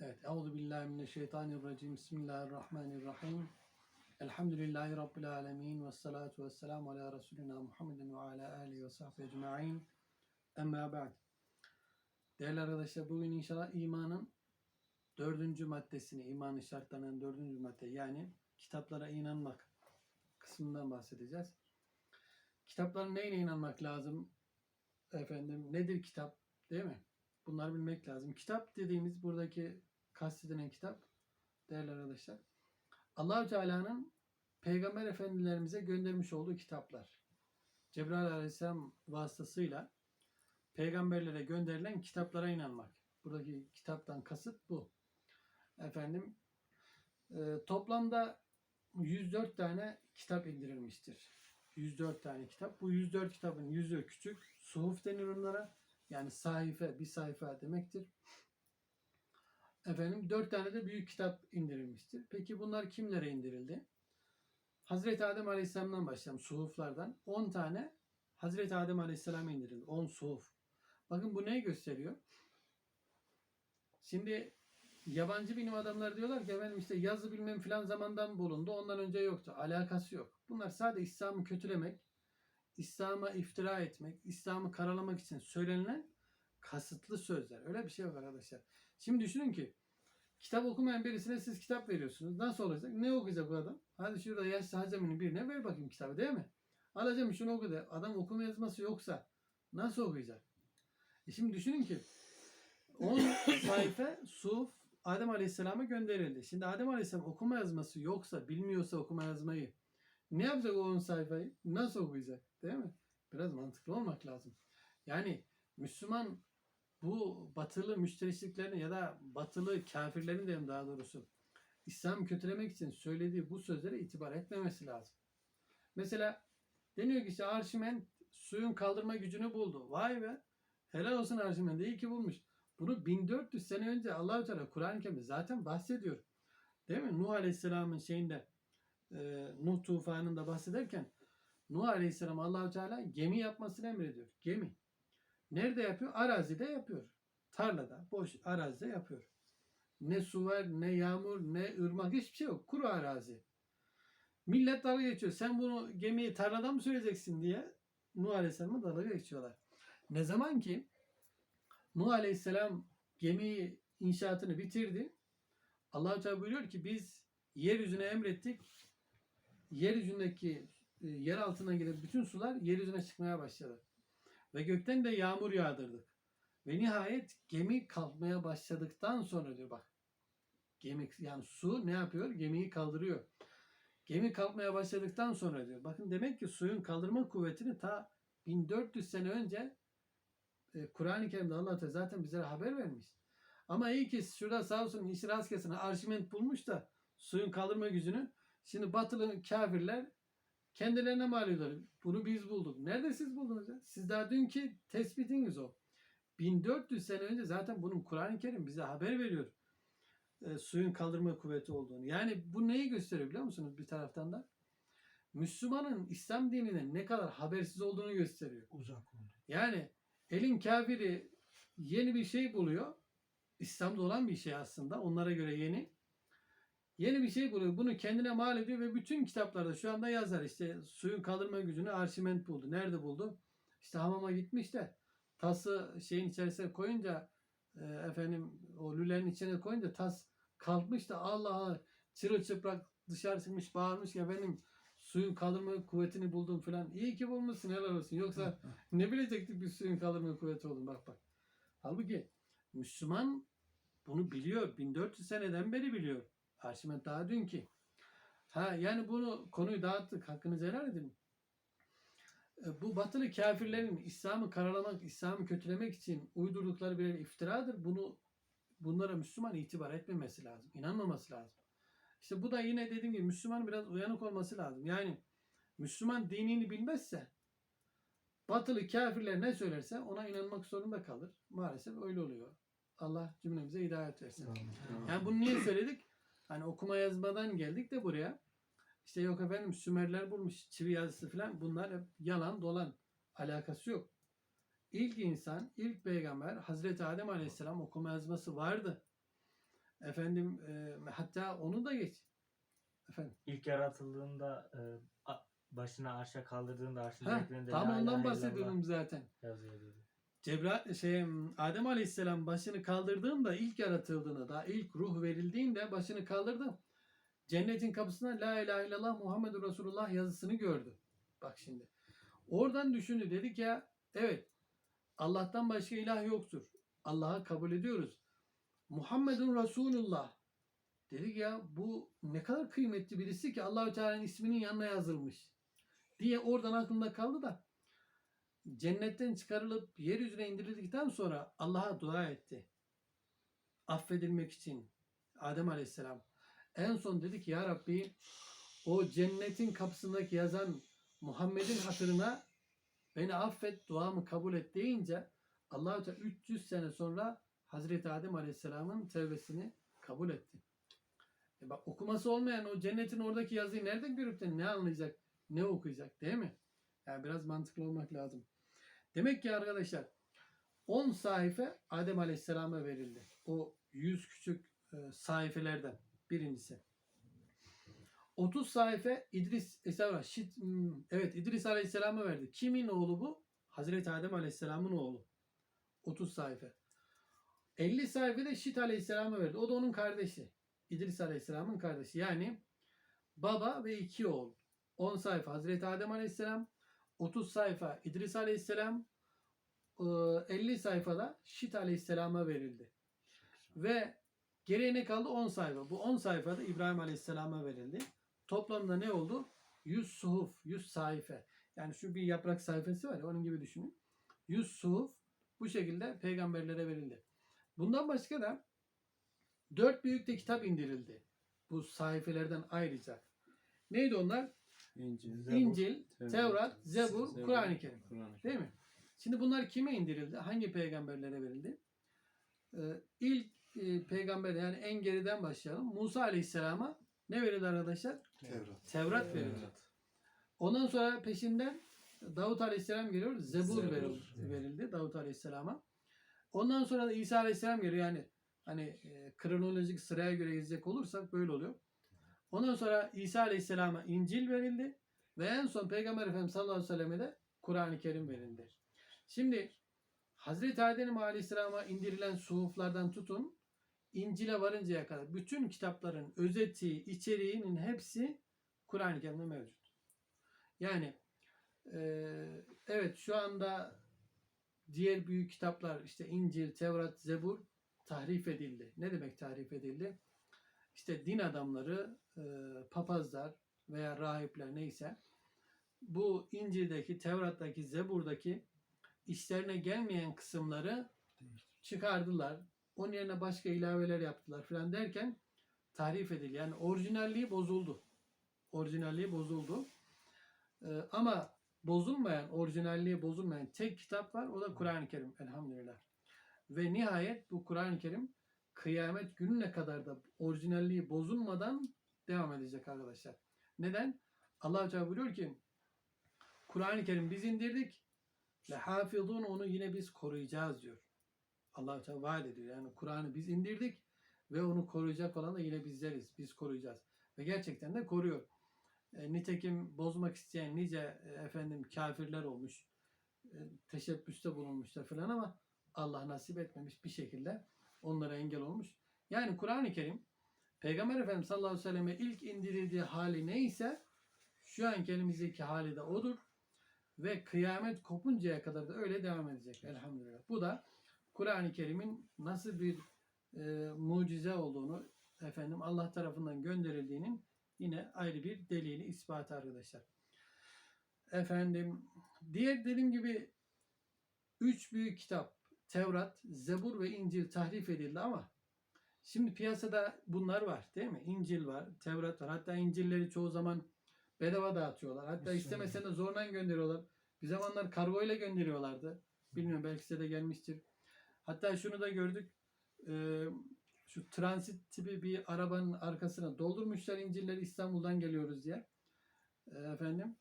Evet. Euzu billahi mineşşeytanirracim. Bismillahirrahmanirrahim. Elhamdülillahi rabbil alamin ve salatu vesselamü ala resulina Muhammedin ve ala alihi ve sahbihi ecmaîn. Amma ba'd. Değerli arkadaşlar bugün inşallah imanın dördüncü maddesini, imanın şartlarının dördüncü madde yani kitaplara inanmak kısmından bahsedeceğiz. Kitapların neyine inanmak lazım? Efendim nedir kitap? Değil mi? Bunları bilmek lazım. Kitap dediğimiz buradaki kastedilen kitap değerli arkadaşlar. Allahu Teala'nın peygamber efendilerimize göndermiş olduğu kitaplar. Cebrail Aleyhisselam vasıtasıyla peygamberlere gönderilen kitaplara inanmak. Buradaki kitaptan kasıt bu. Efendim e, toplamda 104 tane kitap indirilmiştir. 104 tane kitap. Bu 104 kitabın yüzü küçük. Suhuf denir onlara. Yani sahife, bir sayfa demektir. Efendim dört tane de büyük kitap indirilmiştir. Peki bunlar kimlere indirildi? Hazreti Adem Aleyhisselam'dan başlayalım suhuflardan. 10 tane Hazreti Adem Aleyhisselam'a indirildi. 10 suhuf. Bakın bu neyi gösteriyor? Şimdi yabancı bilim adamları diyorlar ki efendim işte yazı bilmem filan zamandan bulundu. Ondan önce yoktu. Alakası yok. Bunlar sadece İslam'ı kötülemek, İslam'a iftira etmek, İslam'ı karalamak için söylenilen kasıtlı sözler. Öyle bir şey yok arkadaşlar. Şimdi düşünün ki kitap okumayan birisine siz kitap veriyorsunuz. Nasıl olacak? Ne okuyacak bu adam? Hadi şurada yaşlı hacaminin birine ver bakayım kitabı değil mi? Alacağım şunu oku de. Adam okuma yazması yoksa nasıl okuyacak? E şimdi düşünün ki 10 sayfa suf Adem Aleyhisselam'a gönderildi. Şimdi Adem Aleyhisselam okuma yazması yoksa, bilmiyorsa okuma yazmayı ne yapacak o 10 sayfayı? Nasıl okuyacak? Değil mi? Biraz mantıklı olmak lazım. Yani Müslüman bu batılı müşteriklerini ya da batılı kafirlerin de daha doğrusu İslam kötülemek için söylediği bu sözlere itibar etmemesi lazım. Mesela deniyor ki işte Arşiment suyun kaldırma gücünü buldu. Vay be! Helal olsun Arşiment iyi ki bulmuş. Bunu 1400 sene önce Allahu Teala Kur'an-ı Kerim'de zaten bahsediyor. Değil mi? Nuh Aleyhisselam'ın şeyinde e, Nuh tufanında bahsederken Nuh Aleyhisselam Allahu Teala gemi yapmasını emrediyor. Gemi. Nerede yapıyor? Arazide yapıyor. Tarlada, boş arazide yapıyor. Ne su var, ne yağmur, ne ırmak hiçbir şey yok. Kuru arazi. Millet dalga geçiyor. Sen bunu gemiyi tarlada mı süreceksin diye Nuh Aleyhisselam'a dalga geçiyorlar. Ne zaman ki Nuh Aleyhisselam gemi inşaatını bitirdi. Allah-u Teala buyuruyor ki biz yeryüzüne emrettik. Yeryüzündeki e, yer altından gelen bütün sular yeryüzüne çıkmaya başladı. Ve gökten de yağmur yağdırdık. Ve nihayet gemi kalkmaya başladıktan sonra diyor bak. Gemi yani su ne yapıyor? Gemiyi kaldırıyor. Gemi kalkmaya başladıktan sonra diyor. Bakın demek ki suyun kaldırma kuvvetini ta 1400 sene önce e, Kur'an-ı Kerim'de Allah Teala zaten bize haber vermiş. Ama iyi ki şurada sağ olsun işi rast kesin Arşiment bulmuş da suyun kaldırma gücünü. Şimdi batılı kafirler kendilerine mal ediyorlar. Bunu biz bulduk. Nerede siz buldunuz ya? Siz daha dünkü tespitiniz o. 1400 sene önce zaten bunun Kur'an-ı Kerim bize haber veriyor. E, suyun kaldırma kuvveti olduğunu. Yani bu neyi gösteriyor biliyor musunuz bir taraftan da? Müslümanın İslam dinine ne kadar habersiz olduğunu gösteriyor. Uzak oldu. Yani elin kafiri yeni bir şey buluyor. İslam'da olan bir şey aslında. Onlara göre yeni. Yeni bir şey buluyor. Bunu kendine mal ediyor ve bütün kitaplarda şu anda yazar. İşte suyun kaldırma gücünü Arşiment buldu. Nerede buldu? İşte hamama gitmiş de tası şeyin içerisine koyunca e, efendim o lülenin içine koyunca tas kalkmış da Allah'a çırılçıplak dışarı çıkmış bağırmış ki efendim suyun kaldırma kuvvetini buldum falan. İyi ki bulmuşsun helal olsun. Yoksa ne bilecektik bir suyun kaldırma kuvveti olduğunu bak bak. Halbuki Müslüman bunu biliyor. 1400 seneden beri biliyor. Arşimet daha dün ki. Ha yani bunu konuyu dağıttık. Hakkınızı helal edin. E, Bu batılı kafirlerin İslam'ı karalamak, İslam'ı kötülemek için uydurdukları bir iftiradır. Bunu bunlara Müslüman itibar etmemesi lazım. inanmaması lazım. İşte bu da yine dediğim gibi Müslüman biraz uyanık olması lazım. Yani Müslüman dinini bilmezse batılı kafirler ne söylerse ona inanmak zorunda kalır. Maalesef öyle oluyor. Allah cümlemize hidayet versin. Yani bunu niye söyledik? Hani okuma yazmadan geldik de buraya. İşte yok efendim Sümerler bulmuş çivi yazısı falan. Bunlar hep yalan dolan. Alakası yok. İlk insan, ilk peygamber Hazreti Adem Aleyhisselam okuma yazması vardı. Efendim e, hatta onu da geç. Efendim. İlk yaratıldığında e, a- başını arşa kaldırdığında arşın Ha, üzerinde tam la ilahe ondan illallah bahsediyorum zaten. yazıyor dedi. Cebra şey Adem Aleyhisselam başını kaldırdığında ilk yaratıldığında da ilk ruh verildiğinde başını kaldırdı. Cennetin kapısına La ilahe illallah Muhammedur Resulullah yazısını gördü. Bak şimdi. Oradan düşündü. Dedik ya evet Allah'tan başka ilah yoktur. Allah'ı kabul ediyoruz. Muhammedun Resulullah. Dedik ya bu ne kadar kıymetli birisi ki Allahü Teala'nın isminin yanına yazılmış. Diye oradan aklımda kaldı da cennetten çıkarılıp yeryüzüne indirildikten sonra Allah'a dua etti. Affedilmek için Adem Aleyhisselam. En son dedi ki ya Rabbi o cennetin kapısındaki yazan Muhammed'in hatırına beni affet duamı kabul et deyince Allah-u Teala 300 sene sonra Hazreti Adem Aleyhisselam'ın tevbesini kabul etti. E bak okuması olmayan o cennetin oradaki yazıyı nereden görüp de ne anlayacak, ne okuyacak değil mi? Yani biraz mantıklı olmak lazım. Demek ki arkadaşlar 10 sayfa Adem Aleyhisselam'a verildi. O 100 küçük e, sayfelerden birincisi. 30 sayfa İdris Şit, hmm, evet İdris Aleyhisselam'a verdi. Kimin oğlu bu? Hazreti Adem Aleyhisselam'ın oğlu. 30 sayfa. 50 sayfa da Şit Aleyhisselam'a verdi. O da onun kardeşi. İdris Aleyhisselam'ın kardeşi. Yani baba ve iki oğul. 10 sayfa Hazreti Adem Aleyhisselam, 30 sayfa İdris Aleyhisselam, e, 50 sayfada Şit Aleyhisselam'a verildi. Ve geriye ne kaldı? 10 sayfa. Bu 10 sayfada İbrahim Aleyhisselam'a verildi. Toplamda ne oldu? 100 suhuf, 100 sayfa. Yani şu bir yaprak sayfası var ya onun gibi düşünün. 100 suhuf bu şekilde peygamberlere verildi. Bundan başka da 4 büyük de kitap indirildi. Bu sayfelerden ayrıca. Neydi onlar? İncil, Zebur, İncil, Tevrat, Tevrat, Zebur, Zebur, Kur'an-ı Kerim. Kur'an-ı Değil mi? Şimdi bunlar kime indirildi? Hangi peygamberlere verildi? Ee, ilk e, peygamber yani en geriden başlayalım. Musa Aleyhisselam'a ne verildi arkadaşlar? Tevrat. Tevrat verildi. Ondan sonra peşinden Davut Aleyhisselam geliyor. Zebur, Zebur, verildi, evet. verildi Davut Aleyhisselam'a. Ondan sonra da İsa Aleyhisselam geliyor. Yani hani e, kronolojik sıraya göre gidecek olursak böyle oluyor. Ondan sonra İsa Aleyhisselam'a İncil verildi. Ve en son Peygamber Efendimiz sallallahu aleyhi ve selleme de Kur'an-ı Kerim verildi. Şimdi Hazreti Adem Aleyhisselam'a indirilen suhuflardan tutun İncil'e varıncaya kadar bütün kitapların özeti, içeriğinin hepsi Kur'an-ı Kerim'de mevcut. Yani eee, evet şu anda diğer büyük kitaplar işte İncil, Tevrat, Zebur tahrif edildi. Ne demek tahrif edildi? İşte din adamları, eee, papazlar veya rahipler neyse bu İncil'deki, Tevrat'taki, Zebur'daki işlerine gelmeyen kısımları çıkardılar. Onun yerine başka ilaveler yaptılar falan derken tahrif edildi. Yani orijinalliği bozuldu. Orijinalliği bozuldu. Ee, ama bozulmayan, orijinalliği bozulmayan tek kitap var. O da Kur'an-ı Kerim. Elhamdülillah. Ve nihayet bu Kur'an-ı Kerim kıyamet gününe kadar da orijinalliği bozulmadan devam edecek arkadaşlar. Neden? Allah Teala buyuruyor ki Kur'an-ı Kerim biz indirdik. Le hafizun onu yine biz koruyacağız diyor. Allah Teala vaat ediyor. Yani Kur'an'ı biz indirdik ve onu koruyacak olan da yine bizleriz. Biz koruyacağız. Ve gerçekten de koruyor. E, nitekim bozmak isteyen nice e, efendim kafirler olmuş. E, teşebbüste bulunmuşlar falan ama Allah nasip etmemiş bir şekilde onlara engel olmuş. Yani Kur'an-ı Kerim Peygamber Efendimiz sallallahu aleyhi ve selleme ilk indirildiği hali neyse şu an elimizdeki hali de odur. Ve kıyamet kopuncaya kadar da öyle devam edecek elhamdülillah. Bu da Kur'an-ı Kerim'in nasıl bir e, mucize olduğunu efendim Allah tarafından gönderildiğinin yine ayrı bir delili ispatı arkadaşlar. Efendim diğer dediğim gibi üç büyük kitap Tevrat, Zebur ve İncil tahrif edildi ama şimdi piyasada bunlar var değil mi? İncil var, Tevrat var. Hatta İncilleri çoğu zaman bedava dağıtıyorlar. Hatta istemesen de zorla gönderiyorlar. Bir zamanlar kargo ile gönderiyorlardı. Bilmiyorum belki size de gelmiştir. Hatta şunu da gördük. Ee, şu transit tipi bir arabanın arkasına doldurmuşlar İncil'leri İstanbul'dan geliyoruz diye. Ee, efendim.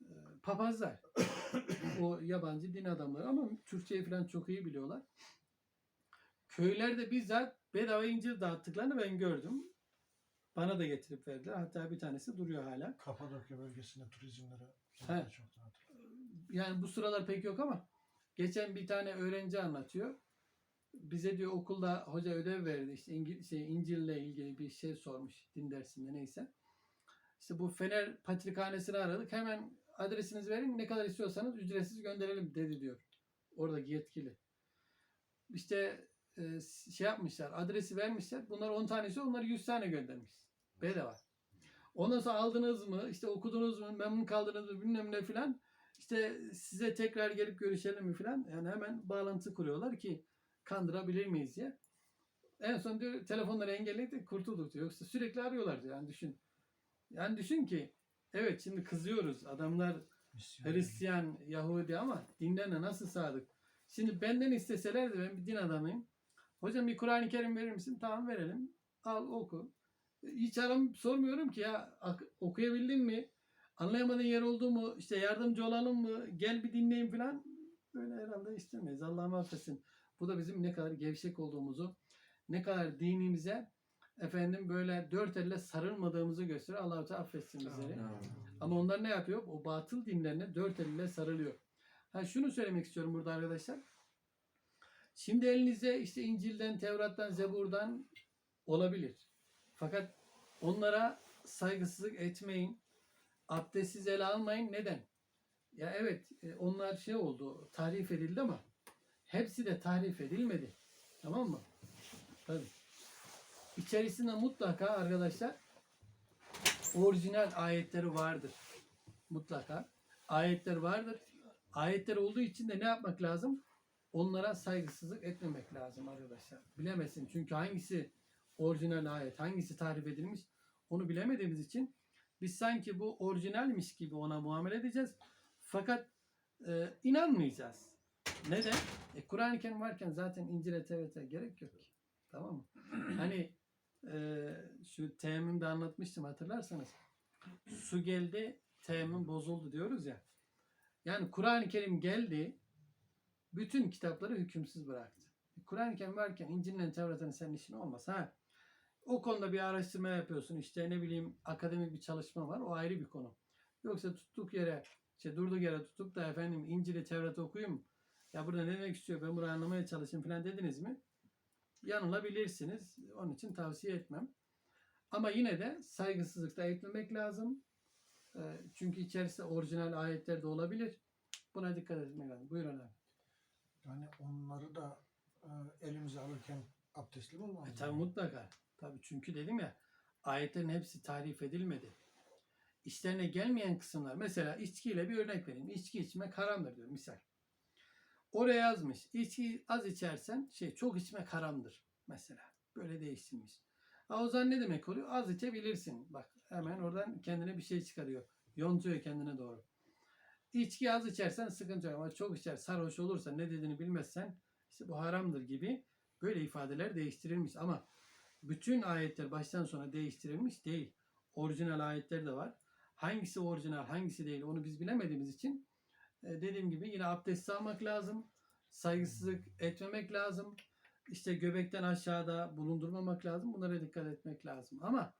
e, papazlar. O yabancı din adamları ama Türkçeyi falan çok iyi biliyorlar. Köylerde bizzat bedava İncil dağıttıklarını ben gördüm. Bana da getirip verdiler. Hatta bir tanesi duruyor hala. Kapadokya bölgesinde turizmlere He. çok dağıtılıyor. Yani bu sıralar pek yok ama geçen bir tane öğrenci anlatıyor. Bize diyor okulda hoca ödev verdi. İşte İngil şey, İncil'le ilgili bir şey sormuş din dersinde neyse. İşte bu Fener Patrikhanesi'ni aradık. Hemen adresinizi verin. Ne kadar istiyorsanız ücretsiz gönderelim dedi diyor. Oradaki yetkili. İşte e, şey yapmışlar. Adresi vermişler. Bunlar 10 tanesi onlar 100 tane göndermiş. Bedava. Ondan sonra aldınız mı? işte okudunuz mu? Memnun kaldınız mı? Bilmem ne filan. İşte size tekrar gelip görüşelim mi filan. Yani hemen bağlantı kuruyorlar ki kandırabilir miyiz diye. En son diyor telefonları engelledik kurtulduk diyor. Yoksa sürekli arıyorlar diyor. Yani düşün. Yani düşün ki evet şimdi kızıyoruz. Adamlar Misyon. Hristiyan, Yahudi ama dinlerine nasıl sadık? Şimdi benden isteselerdi ben bir din adamıyım. Hocam bir Kur'an-ı Kerim verir misin? Tamam verelim. Al oku. Hiç aram sormuyorum ki ya okuyabildin mi? Anlayamadığın yer oldu mu? İşte yardımcı olalım mı? Gel bir dinleyin falan. Böyle herhalde istemeyiz. Allah'ım affetsin. Bu da bizim ne kadar gevşek olduğumuzu, ne kadar dinimize efendim böyle dört elle sarılmadığımızı gösteriyor. Allah-u Teala affetsin bizleri. Ama onlar ne yapıyor? O batıl dinlerine dört elle sarılıyor. Ha şunu söylemek istiyorum burada arkadaşlar. Şimdi elinizde işte İncil'den, Tevrat'tan, Zebur'dan olabilir. Fakat onlara saygısızlık etmeyin. Abdestsiz ele almayın. Neden? Ya evet e, onlar şey oldu, tahrif edildi ama hepsi de tahrif edilmedi. Tamam mı? Tabii. İçerisinde mutlaka arkadaşlar orijinal ayetleri vardır. Mutlaka. Ayetler vardır. Ayetler olduğu için de ne yapmak lazım? Onlara saygısızlık etmemek lazım arkadaşlar. Bilemesin. Çünkü hangisi orijinal ayet, hangisi tarif edilmiş onu bilemediğimiz için biz sanki bu orijinalmiş gibi ona muamele edeceğiz. Fakat e, inanmayacağız. Neden? E, Kur'an-ı Kerim varken zaten İncil'e Tevrat'a gerek yok ki. Tamam mı? Hani e, şu teyemmümde anlatmıştım hatırlarsanız. Su geldi, teyemmüm bozuldu diyoruz ya. Yani Kur'an-ı Kerim geldi, bütün kitapları hükümsüz bıraktı. Kur'an-ı Kerim varken İncil'le Tevrat'ın senin işin olmaz. Ha, o konuda bir araştırma yapıyorsun. işte ne bileyim akademik bir çalışma var. O ayrı bir konu. Yoksa tuttuk yere, işte durduk yere tutup da efendim İncil'i Tevrat'ı okuyayım. Ya burada ne demek istiyor ben burayı anlamaya çalışayım falan dediniz mi? Yanılabilirsiniz. Onun için tavsiye etmem. Ama yine de saygısızlık da etmemek lazım. Ee, Çünkü içerisinde orijinal ayetler de olabilir. Buna dikkat etmek lazım. Buyurun abi. Yani onları da e, elimize alırken abdestli mi olmamız E, tabii mutlaka. Tabii çünkü dedim ya ayetlerin hepsi tarif edilmedi. İşlerine gelmeyen kısımlar. Mesela içkiyle bir örnek vereyim. İçki içmek haramdır diyor misal. Oraya yazmış. İçki az içersen şey çok içmek haramdır mesela. Böyle değiştirmiş. Ha, o zaman ne demek oluyor? Az içebilirsin. Bak hemen oradan kendine bir şey çıkarıyor. Yontuyor kendine doğru. İçki az içersen sıkıntı yok ama çok içer sarhoş olursa ne dediğini bilmezsen işte bu haramdır gibi böyle ifadeler değiştirilmiş ama bütün ayetler baştan sona değiştirilmiş değil. Orijinal ayetler de var. Hangisi orijinal, hangisi değil onu biz bilemediğimiz için dediğim gibi yine abdest almak lazım. Saygısızlık etmemek lazım. İşte göbekten aşağıda bulundurmamak lazım. Bunlara dikkat etmek lazım. Ama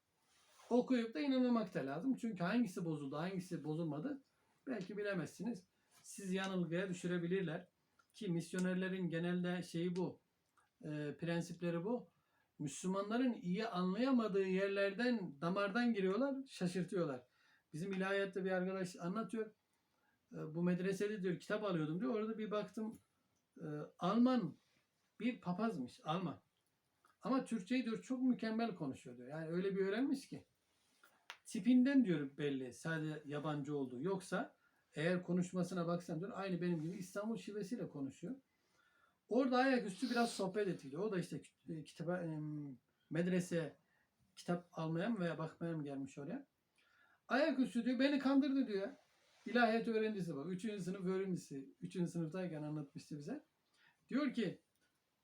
okuyup da inanmamak da lazım. Çünkü hangisi bozuldu, hangisi bozulmadı belki bilemezsiniz. Siz yanılgıya düşürebilirler. Ki misyonerlerin genelde şeyi bu. e, prensipleri bu. Müslümanların iyi anlayamadığı yerlerden, damardan giriyorlar, şaşırtıyorlar. Bizim ilahiyatta bir arkadaş anlatıyor. E, bu medresede diyor kitap alıyordum diyor. Orada bir baktım e, Alman bir papazmış. Alman. Ama Türkçeyi diyor çok mükemmel konuşuyor diyor. Yani öyle bir öğrenmiş ki. Tipinden diyor belli. Sadece yabancı olduğu. Yoksa eğer konuşmasına baksan diyor aynı benim gibi İstanbul şivesiyle konuşuyor. Orada ayaküstü biraz sohbet ettik. O da işte kit- kitaba em, medrese kitap almaya mı veya bakmaya mı gelmiş oraya. Ayaküstü diyor beni kandırdı diyor. İlahiyat öğrencisi bak. Üçüncü sınıf öğrencisi. Üçüncü sınıftayken anlatmıştı bize. Diyor ki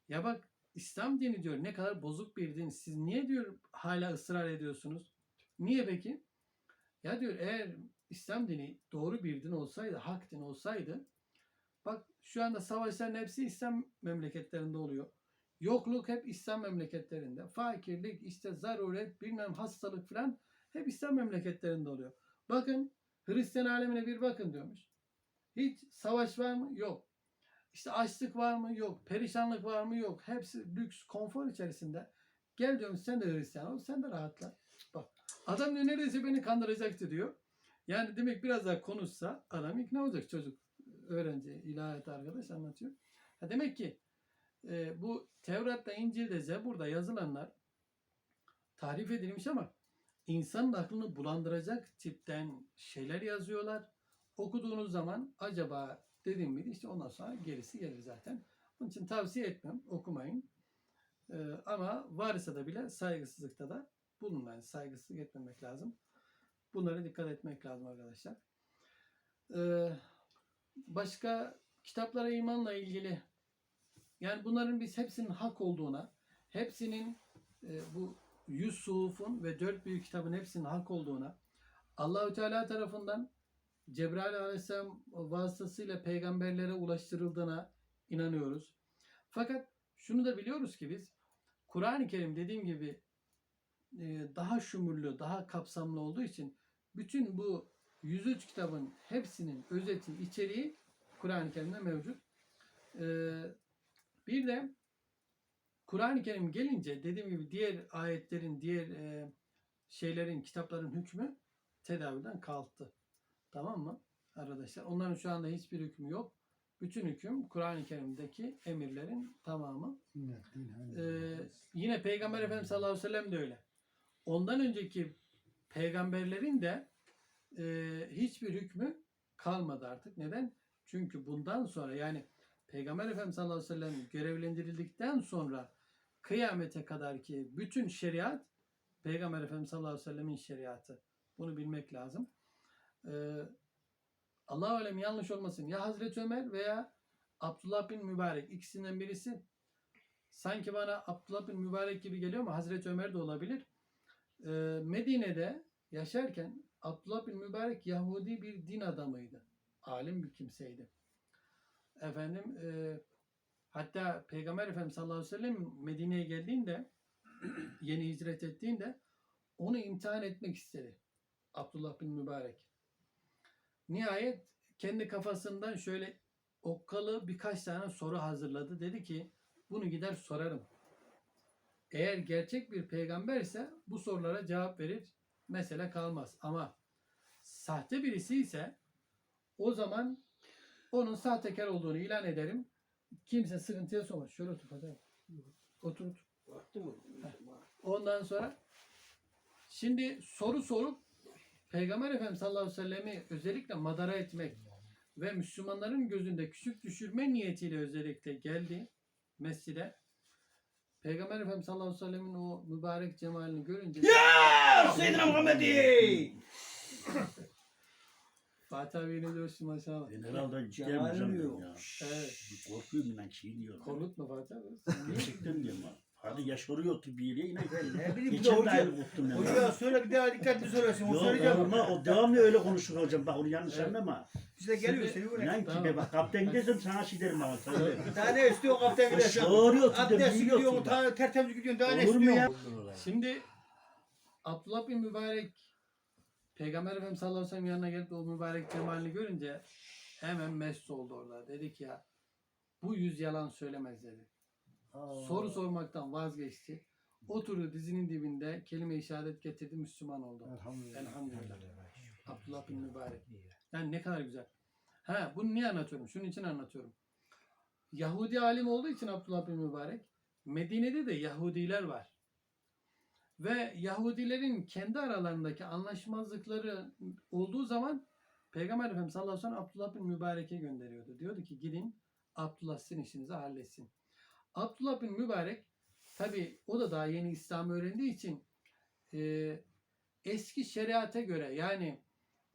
ya bak İslam dini diyor ne kadar bozuk bir din. Siz niye diyor hala ısrar ediyorsunuz? Niye peki? Ya diyor eğer İslam dini doğru bir din olsaydı, hak din olsaydı bak şu anda savaşların hepsi İslam memleketlerinde oluyor. Yokluk hep İslam memleketlerinde. Fakirlik, işte zaruret, bilmem hastalık falan hep İslam memleketlerinde oluyor. Bakın Hristiyan alemine bir bakın diyormuş. Hiç savaş var mı? Yok. İşte açlık var mı? Yok. Perişanlık var mı? Yok. Hepsi lüks, konfor içerisinde. Gel diyorum sen de Hristiyan ol, sen de rahatla. Bak adam diyor neredeyse beni kandıracaktı diyor. Yani demek biraz daha konuşsa adam ikna olacak çocuk. Öğrenci, ilahiyat arkadaş anlatıyor. Ha demek ki e, bu Tevrat'ta, İncil'de, Zebur'da yazılanlar tarif edilmiş ama insanın aklını bulandıracak tipten şeyler yazıyorlar. Okuduğunuz zaman acaba dediğim miydi işte ondan sonra gerisi gelir zaten. Onun için tavsiye etmem okumayın. E, ama varsa da bile saygısızlıkta da bulunmayın. Saygısızlık etmemek lazım. Bunlara dikkat etmek lazım arkadaşlar. Ee, başka kitaplara imanla ilgili yani bunların biz hepsinin hak olduğuna, hepsinin e, bu Yusuf'un ve dört büyük kitabın hepsinin hak olduğuna, Allahü Teala tarafından Cebrail Aleyhisselam vasıtasıyla peygamberlere ulaştırıldığına inanıyoruz. Fakat şunu da biliyoruz ki biz Kur'an-ı Kerim dediğim gibi e, daha şumurlu, daha kapsamlı olduğu için bütün bu 103 kitabın hepsinin özeti, içeriği Kur'an-ı Kerim'de mevcut. Ee, bir de Kur'an-ı Kerim gelince dediğim gibi diğer ayetlerin, diğer e, şeylerin, kitapların hükmü tedaviden kalktı. Tamam mı arkadaşlar? Onların şu anda hiçbir hükmü yok. Bütün hüküm Kur'an-ı Kerim'deki emirlerin tamamı. Ee, yine Peygamber Efendimiz sallallahu aleyhi ve sellem de öyle. Ondan önceki peygamberlerin de e, hiçbir hükmü kalmadı artık. Neden? Çünkü bundan sonra yani Peygamber Efendimiz sallallahu aleyhi ve sellem görevlendirildikten sonra kıyamete kadar ki bütün şeriat Peygamber Efendimiz sallallahu aleyhi ve sellemin şeriatı. Bunu bilmek lazım. Ee, Allah alem yanlış olmasın. Ya Hazreti Ömer veya Abdullah bin Mübarek ikisinden birisi sanki bana Abdullah bin Mübarek gibi geliyor ama Hazreti Ömer de olabilir. Ee, Medine'de yaşarken Abdullah bin Mübarek Yahudi bir din adamıydı. Alim bir kimseydi. Efendim e, hatta Peygamber Efendimiz sallallahu aleyhi ve sellem Medine'ye geldiğinde yeni hicret ettiğinde onu imtihan etmek istedi. Abdullah bin Mübarek. Nihayet kendi kafasından şöyle okkalı birkaç tane soru hazırladı. Dedi ki bunu gider sorarım. Eğer gerçek bir peygamberse bu sorulara cevap verir. Mesele kalmaz. Ama sahte birisi ise o zaman onun sahtekar olduğunu ilan ederim. Kimse sıkıntıya sokmaz. Şöyle otur hadi. Otur. otur. Ondan sonra şimdi soru sorup Peygamber Efendimiz sallallahu aleyhi ve sellem'i özellikle madara etmek ve Müslümanların gözünde küçük düşürme niyetiyle özellikle geldi mescide. Peygamber Efendimiz sallallahu aleyhi ve sellem'in o mübarek cemalini görünce Ya Seyyidina Muhammed'i. Fatih abi ne diyorsun maşallah. Ben herhalde ciddi Cemal ya. Evet. Korkuyorum ben şey diyorum. Korkutma Fatih abi. Gerçekten diyorum ha. Hadi yaş oruyor bir yere yine Ben ne bileyim bir de Geçen de hoca, ayrı korktum ben. hocaya söyle bir daha dikkatli söylesin. O Yok söyleyeceğim. ama o devamlı öyle konuşur hocam. Bak onu yanlış Evet. anlama. Bize geliyor seni. İnan ki be bak kapten desem sana şey derim bana. Söyle. Daha ne istiyor kaptan ki de Abdest gidiyorsun, biliyorsun. bak. ta, tertemiz gidiyorsun. Daha ne Olur mu ya? Şimdi Abdullah bin Mübarek Peygamber Efendimiz sallallahu aleyhi ve sellem yanına gelip o mübarek cemalini görünce hemen mest oldu orada. Dedi ki ya bu yüz yalan söylemez dedi. Soru sormaktan vazgeçti. Oturdu dizinin dibinde kelime-i şehadet getirdi Müslüman oldu. Elhamdülillah. Elhamdülillah. Abdullah bin Mübarek. Yani ne kadar güzel. Ha bunu niye anlatıyorum? Şunun için anlatıyorum. Yahudi alim olduğu için Abdullah bin Mübarek Medine'de de Yahudiler var. Ve Yahudilerin kendi aralarındaki anlaşmazlıkları olduğu zaman Peygamber Efendimiz sallallahu aleyhi ve sellem Abdullah bin Mübarek'e gönderiyordu. Diyordu ki gidin Abdullah sizin işinizi halletsin. Abdullah bin Mübarek tabi o da daha yeni İslam öğrendiği için e, eski şeriate göre yani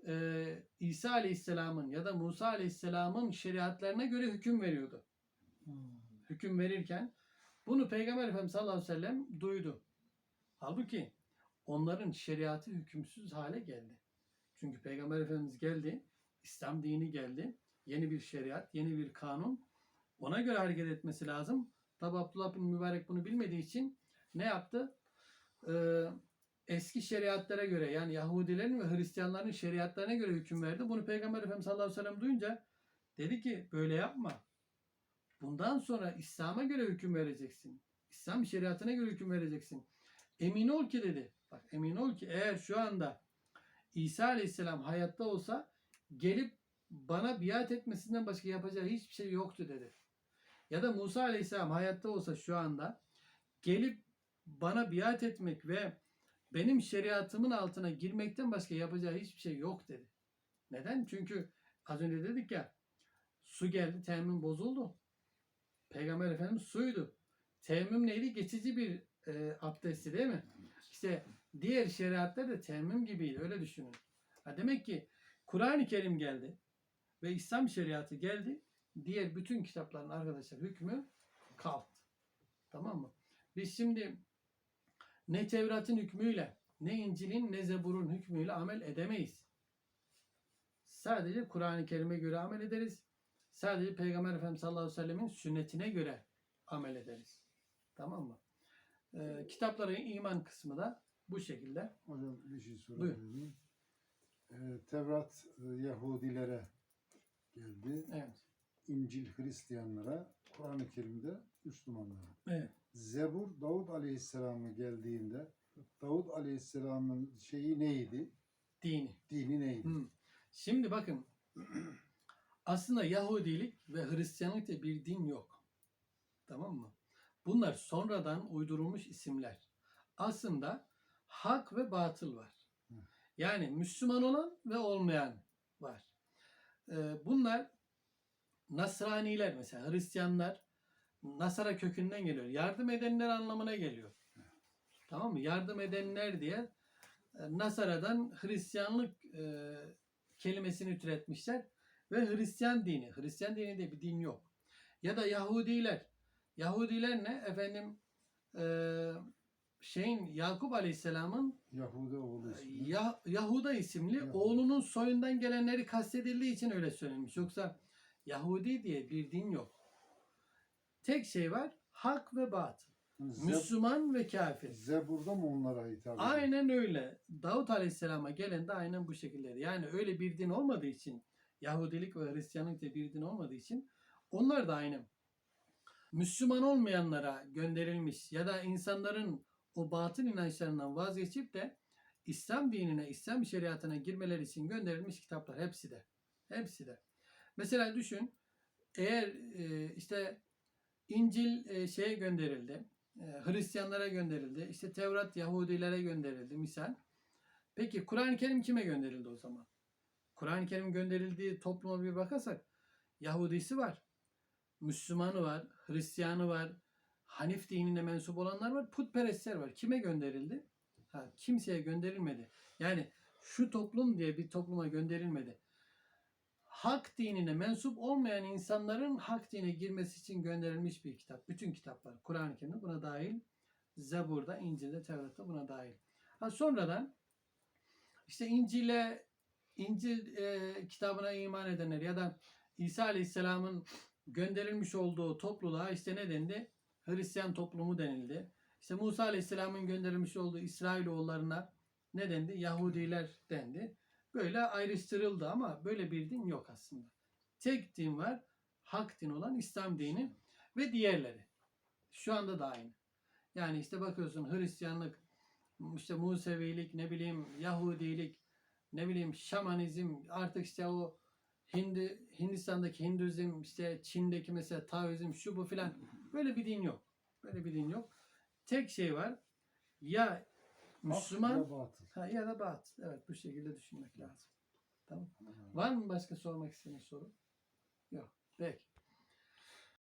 e, İsa Aleyhisselam'ın ya da Musa Aleyhisselam'ın şeriatlarına göre hüküm veriyordu. Hüküm verirken bunu Peygamber Efendimiz sallallahu aleyhi ve sellem duydu. Halbuki onların şeriatı hükümsüz hale geldi. Çünkü Peygamber Efendimiz geldi, İslam dini geldi, yeni bir şeriat, yeni bir kanun. Ona göre hareket etmesi lazım. Tabi Abdullah bin Mübarek bunu bilmediği için ne yaptı? Ee, eski şeriatlara göre yani Yahudilerin ve Hristiyanların şeriatlarına göre hüküm verdi. Bunu Peygamber Efendimiz sallallahu aleyhi ve sellem duyunca dedi ki böyle yapma. Bundan sonra İslam'a göre hüküm vereceksin. İslam şeriatına göre hüküm vereceksin. Emin ol ki dedi. Bak emin ol ki eğer şu anda İsa Aleyhisselam hayatta olsa gelip bana biat etmesinden başka yapacağı hiçbir şey yoktu dedi. Ya da Musa Aleyhisselam hayatta olsa şu anda gelip bana biat etmek ve benim şeriatımın altına girmekten başka yapacağı hiçbir şey yok dedi. Neden? Çünkü az önce dedik ya su geldi temmüm bozuldu. Peygamber Efendimiz suydu. Temmüm neydi? Geçici bir e, abdestti değil mi? İşte diğer şeriatlar da temmüm gibiydi. Öyle düşünün. Ha demek ki Kur'an-ı Kerim geldi ve İslam şeriatı geldi. Diğer bütün kitapların arkadaşlar hükmü kalktı. Tamam mı? Biz şimdi ne Tevrat'ın hükmüyle ne İncil'in ne Zebur'un hükmüyle amel edemeyiz. Sadece Kur'an-ı Kerim'e göre amel ederiz. Sadece Peygamber Efendimiz sallallahu aleyhi ve sellemin sünnetine göre amel ederiz. Tamam mı? Ee, kitapların iman kısmı da bu şekilde. Hocam bir şey sorabilir miyim? Ee, Tevrat e, Yahudilere geldi. Evet. İncil Hristiyanlara, Kur'an-ı Kerim'de Müslümanlara. Evet. Zebur Davud Aleyhisselam'a geldiğinde Davud Aleyhisselam'ın şeyi neydi? Dini. Dini neydi? Hı. Şimdi bakın aslında Yahudilik ve Hristiyanlık diye bir din yok. Tamam mı? Bunlar sonradan uydurulmuş isimler. Aslında hak ve batıl var. Yani Müslüman olan ve olmayan var. Ee, bunlar Nasraniler mesela Hristiyanlar Nasara kökünden geliyor. Yardım edenler anlamına geliyor. Tamam mı? Yardım edenler diye e, Nasara'dan Hristiyanlık e, kelimesini türetmişler ve Hristiyan dini. Hristiyan dini diye bir din yok. Ya da Yahudiler. Yahudiler ne? Efendim e, şeyin Yakup Aleyhisselam'ın Yahuda oğlu ismi. ya, Yahuda isimli Yahuda. oğlunun soyundan gelenleri kastedildiği için öyle söylenmiş. Yoksa Yahudi diye bir din yok. Tek şey var hak ve batıl. Zeb- Müslüman ve kafir. Zebur'da mı onlara hitap ediyor? Aynen öyle. Davut Aleyhisselam'a gelen de aynen bu şekilde. Yani öyle bir din olmadığı için Yahudilik ve Hristiyanlık diye bir din olmadığı için onlar da aynı. Müslüman olmayanlara gönderilmiş ya da insanların o batıl inançlarından vazgeçip de İslam dinine, İslam şeriatına girmeleri için gönderilmiş kitaplar hepsi de. Hepsi de. Mesela düşün eğer e, işte İncil e, şeye gönderildi. e, Hristiyanlara gönderildi. İşte Tevrat Yahudilere gönderildi misal. Peki Kur'an-ı Kerim kime gönderildi o zaman? Kur'an-ı Kerim gönderildiği topluma bir bakarsak Yahudisi var. Müslümanı var, Hristiyanı var, Hanif dinine mensup olanlar var, putperestler var. Kime gönderildi? Ha, kimseye gönderilmedi. Yani şu toplum diye bir topluma gönderilmedi. Hak dinine mensup olmayan insanların hak dine girmesi için gönderilmiş bir kitap. Bütün kitaplar. Kur'an-ı Kerim'de buna dahil. Zebur'da, İncil'de, Tevrat'ta buna dahil. Ha, sonradan işte İncil'e İncil e, kitabına iman edenler ya da İsa Aleyhisselam'ın gönderilmiş olduğu topluluğa işte ne dendi? Hristiyan toplumu denildi. İşte Musa Aleyhisselam'ın gönderilmiş olduğu İsrailoğullarına ne dendi? Yahudiler dendi. Böyle ayrıştırıldı ama böyle bir din yok aslında. Tek din var. Hak din olan İslam dini ve diğerleri. Şu anda da aynı. Yani işte bakıyorsun Hristiyanlık, işte Musevilik, ne bileyim Yahudilik, ne bileyim şamanizm, artık işte o Hindi, Hindistan'daki Hinduizm, işte Çin'deki mesela Taoizm, şu bu filan. Böyle bir din yok. Böyle bir din yok. Tek şey var. Ya Müslüman ha, ya da batıl. Evet bu şekilde düşünmek lazım. Tamam. Var mı başka sormak istediğiniz soru? Yok. Peki.